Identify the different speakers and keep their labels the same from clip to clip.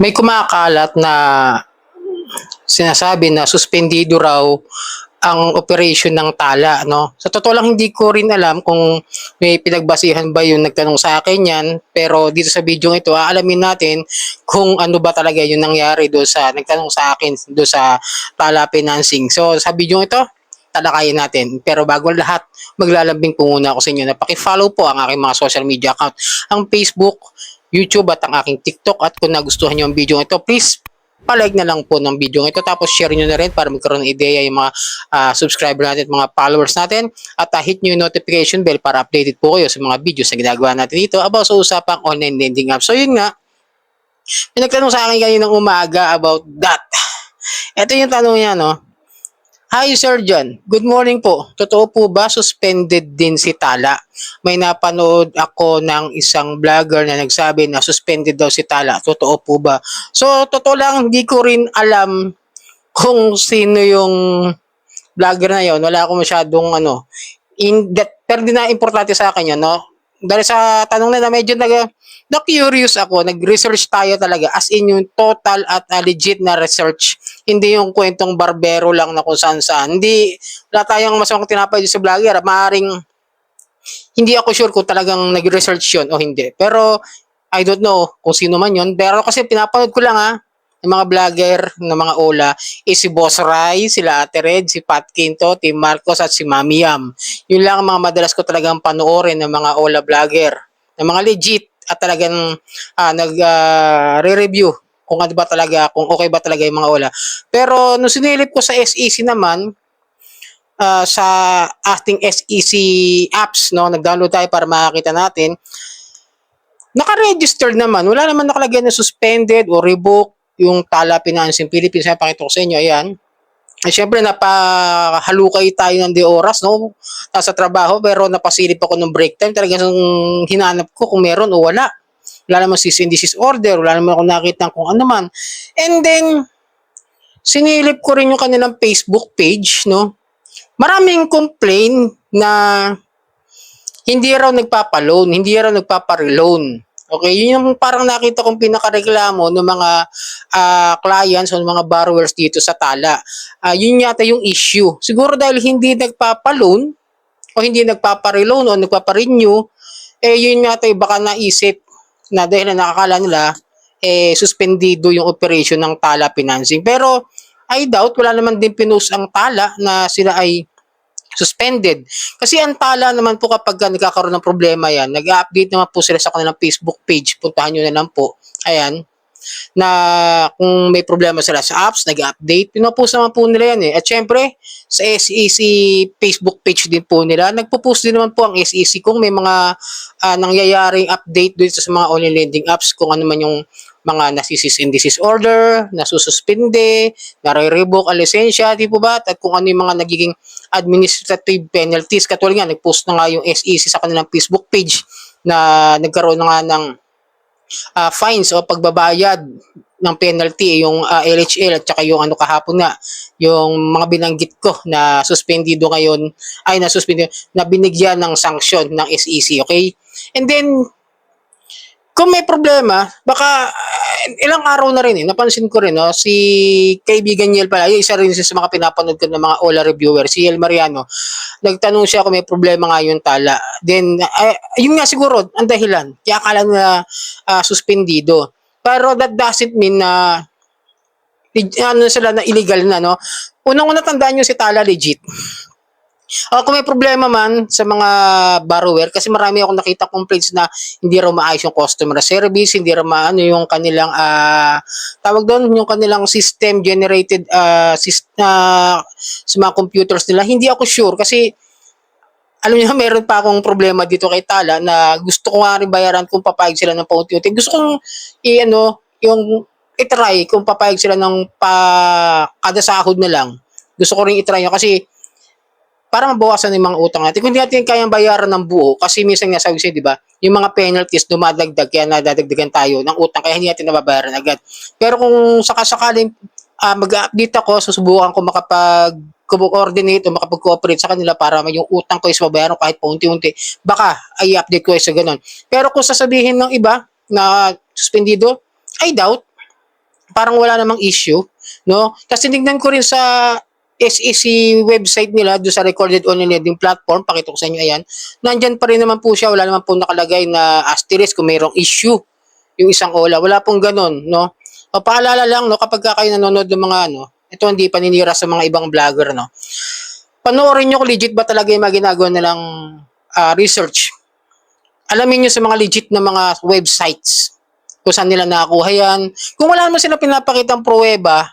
Speaker 1: may kumakalat na sinasabi na suspendido raw ang operation ng tala, no? Sa totoo lang, hindi ko rin alam kung may pinagbasihan ba yung nagtanong sa akin yan. Pero dito sa video ito, aalamin natin kung ano ba talaga yung nangyari do sa nagtanong sa akin do sa tala financing. So sa video ito, talakayin natin. Pero bago lahat, maglalambing po muna ako sa inyo na paki-follow po ang aking mga social media account. Ang Facebook, YouTube at ang aking TikTok. At kung nagustuhan nyo ang video ito, please palike na lang po ng video ito tapos share nyo na rin para magkaroon ng ideya yung mga ah, subscriber natin at mga followers natin at ah, hit nyo yung notification bell para updated po kayo sa mga videos na ginagawa natin dito about sa usapang online lending app. So yun nga, may nagtanong sa akin kaninang umaga about that. Ito yung tanong niya, no? Hi Sir John, good morning po. Totoo po ba suspended din si Tala? May napanood ako ng isang vlogger na nagsabi na suspended daw si Tala. Totoo po ba? So, totoo lang, hindi ko rin alam kung sino yung vlogger na yon. Wala ako masyadong ano, in that, pero di na importante sa akin yun, no? Dahil sa tanong na na medyo nag, na-curious ako, nag-research tayo talaga as in yung total at uh, legit na research. Hindi yung kwentong barbero lang na kung saan saan. Hindi, wala tayong masamang tinapay sa vlogger. Maaring, hindi ako sure kung talagang nag-research yun o hindi. Pero, I don't know kung sino man yun. Pero kasi pinapanood ko lang ha, ng mga vlogger, ng mga Ola, is si Boss Rai, sila Ate Red, si Pat Quinto, Tim Marcos at si Mami Yam. Yun lang ang mga madalas ko talagang panoorin ng mga Ola vlogger. Ng mga legit at talagang ah, nag-re-review kung ano ba talaga, kung okay ba talaga yung mga Ola. Pero nung sinilip ko sa SEC naman, ah, sa ating SEC apps, no, nag-download tayo para makakita natin, naka-registered naman. Wala naman nakalagay na suspended o revoke yung Tala Financing Philippines. Yan, pakita ko sa inyo. Ayan. At syempre, napahalukay tayo ng di oras, no? Nasa trabaho, pero napasilip ako ng break time. Talagang hinanap ko kung meron o wala. Wala naman cease and desist order. Wala naman ako nakita kung ano man. And then, sinilip ko rin yung kanilang Facebook page, no? Maraming complain na hindi raw nagpapaloan, hindi raw nagpapareloan. Okay, yun yung parang nakita kong pinakareklamo ng mga ah, clients o ng mga borrowers dito sa Tala. Ah, yun yata yung issue. Siguro dahil hindi nagpapaloan o hindi nagpapareloan o nagpaparenew, eh yun yata yung baka naisip na dahil na nakakala nila, eh suspendido yung operation ng Tala Financing. Pero I doubt, wala naman din pinost ang Tala na sila ay suspended. Kasi ang tala naman po kapag ka nagkakaroon ng problema yan, nag-update naman po sila sa kanilang Facebook page. Puntahan nyo na lang po. Ayan na kung may problema sila sa apps, nag-update, pinopost naman po nila yan eh. At syempre, sa SEC Facebook page din po nila, nagpo-post din naman po ang SEC kung may mga ah, nangyayaring update dito sa mga online lending apps, kung ano man yung mga nasisis in disease order, nasususpinde, nare-revoke ang lisensya, di po ba? At kung ano yung mga nagiging administrative penalties. Katulad nga, nag-post na nga yung SEC sa kanilang Facebook page na nagkaroon na nga ng ah, fines o pagbabayad ng penalty yung ah, LHL at saka yung ano kahapon nga yung mga binanggit ko na suspendido ngayon ay na suspendido na binigyan ng sanction ng SEC okay and then kung may problema, baka ah, ilang araw na rin eh, napansin ko rin, no, si kaibigan Yel pala, yung isa rin sa mga pinapanood ko ng mga Ola reviewer, si Yel Mariano, nagtanong siya kung may problema nga yung tala. Then, ay, yun nga siguro, ang dahilan, kaya akala na ah, suspendido. Pero that doesn't mean na ano sila na illegal na, no? Unang-una tandaan nyo si Tala legit. O kung may problema man sa mga borrower, kasi marami akong nakita complaints na hindi raw maayos yung customer service, hindi raw maano yung kanilang, ah tawag doon, yung kanilang system generated ah sis- ah, sa mga computers nila. Hindi ako sure kasi alam niyo, meron pa akong problema dito kay Tala na gusto ko nga rin bayaran kung papayag sila ng paunti-unti. Gusto kong i-ano, yung itry kung papayag sila ng pa kada sahod na lang. Gusto ko rin itry yun kasi para mabawasan yung mga utang natin. Kung hindi natin kayang bayaran ng buo, kasi minsan nga sabi siya, di ba, yung mga penalties dumadagdag, kaya nadadagdagan tayo ng utang, kaya hindi natin nababayaran agad. Pero kung sakasakaling ah, mag-update ako, susubukan ko makapag coordinate o makapag-cooperate sa kanila para yung utang ko is mabayaran kahit paunti-unti. Baka ay update ko sa ganun. Pero kung sasabihin ng iba na suspendido, I doubt. parang wala namang issue, no? Kasi tinignan ko rin sa SEC website nila, doon sa recorded online lending platform, pakita ko sa inyo, ayan, nandyan pa rin naman po siya, wala naman po nakalagay na asterisk kung mayroong issue yung isang OLA. Wala pong ganun, no? O, paalala lang, no, kapag ka kayo nanonood ng mga, ano, ito hindi paninira sa mga ibang vlogger, no? Panoorin nyo kung legit ba talaga yung mga ginagawa nilang ah, research. Alamin nyo sa mga legit na mga websites kung saan nila nakakuha yan. Kung wala naman sila pinapakitang pruweba,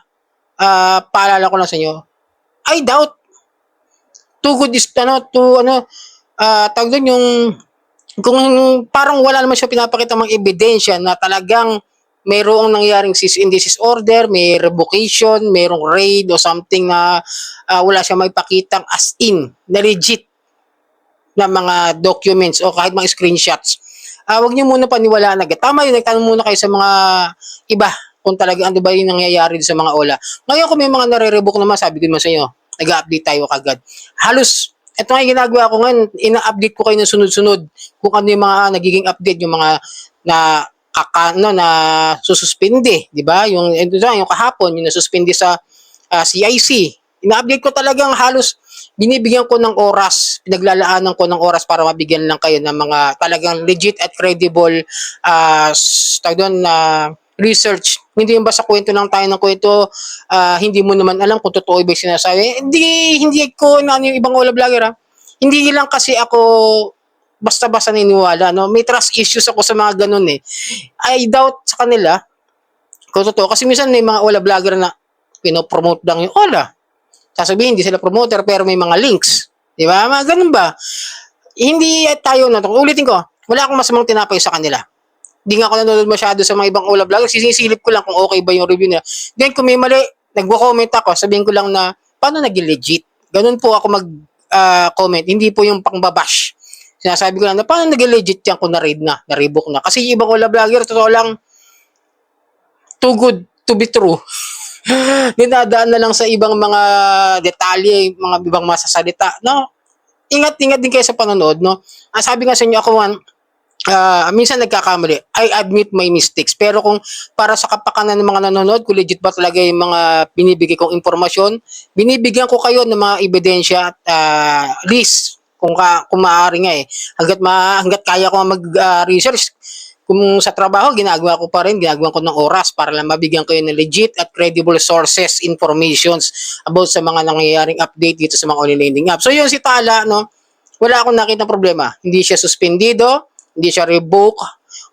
Speaker 1: ah, paalala ko lang sa inyo, I doubt too good is, ano, to, ano, ah, tawag doon yung, kung parang wala naman siya pinapakita mga ebidensya na talagang mayroong nangyaring cease and desist order, may revocation, mayroong raid o something na ah, wala siya may pakitang as in, na legit na mga documents o kahit mga screenshots. Ah, wag niyo muna paniwalaan agad. Tama yun, nagtanong muna kayo sa mga iba kung talaga ano ba yung nangyayari sa mga ola. Ngayon kung may mga nare-revoke naman, sabi ko naman sa inyo, nag-update tayo kagad. Halos, ito nga ginagawa ko ngayon, ina-update ko kayo ng sunod-sunod kung ano yung mga nagiging update, yung mga na kaka, no, na sususpindi, di ba? Yung, ito yung kahapon, yung nasuspindi sa ah, CIC. Ina-update ko talagang halos binibigyan ko ng oras, pinaglalaanan ko ng oras para mabigyan lang kayo ng mga talagang legit at credible uh, doon na research. Hindi yung basta kwento lang tayo ng kwento, ah, hindi mo naman alam kung totoo ba yung sinasabi. Hindi, hindi ko ano yung ibang wala vlogger ha. Hindi lang kasi ako basta-basta niniwala. No? May trust issues ako sa mga ganun eh. I doubt sa kanila kung totoo. Kasi minsan may mga wala vlogger na pinopromote lang yung Ola. Sasabihin, hindi sila promoter pero may mga links. Di ba? Mga ganun ba? Hindi tayo na. Ulitin ko, wala akong masamang tinapay sa kanila. Hindi nga ako nanonood masyado sa mga ibang Ola vlogger. Sisisilip ko lang kung okay ba yung review nila. Then kung may mali, nagwo-comment ako, sabihin ko lang na, paano naging legit? Ganun po ako mag-comment. hindi po yung pangbabash. Sinasabi ko lang na, paano naging legit yan kung na-read na, na-rebook na? Kasi yung ibang Ola vlogger, totoo lang, too good to be true. dinadaan na lang sa ibang mga detalye, mga ibang masasalita, no? Ingat-ingat din kayo sa panonood, no? Ang sabi nga sa inyo ako, ah, minsan nagkakamali. I admit my mistakes. Pero kung para sa kapakanan ng mga nanonood, kung legit ba talaga yung mga binibigay kong informasyon, binibigyan ko kayo ng mga ebidensya at ah, list kung ka, kung maaari nga eh. Hanggat ma hanggat kaya ko mag-research, kung sa trabaho, ginagawa ko pa rin, ginagawa ko ng oras para lang mabigyan kayo ng legit at credible sources, informations about sa mga nangyayaring update dito sa mga online lending app. So yun si Tala, no? Wala akong nakita problema. Hindi siya suspendido, hindi siya revoke,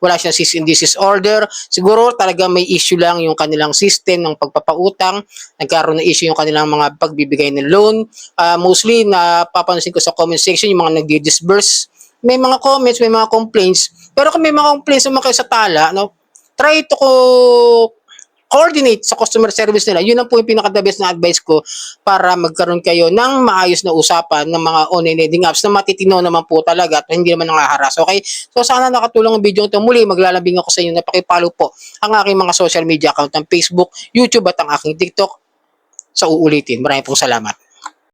Speaker 1: wala siyang cease and desist order. Siguro talaga may issue lang yung kanilang system ng pagpapautang, nagkaroon ng issue yung kanilang mga pagbibigay ng loan. Ah, mostly, napapansin ko sa comment section yung mga nagdi-disburse may mga comments, may mga complaints. Pero kung may mga complaints naman kayo sa tala, no, try to ko coordinate sa customer service nila. Yun ang po yung pinaka-the best na advice ko para magkaroon kayo ng maayos na usapan ng mga online lending apps na matitino naman po talaga at hindi naman nangaharas. Okay? So sana nakatulong ang video ito. Muli, maglalambing ako sa inyo na pakipalo po ang aking mga social media account ng Facebook, YouTube at ang aking TikTok sa uulitin. Maraming pong salamat.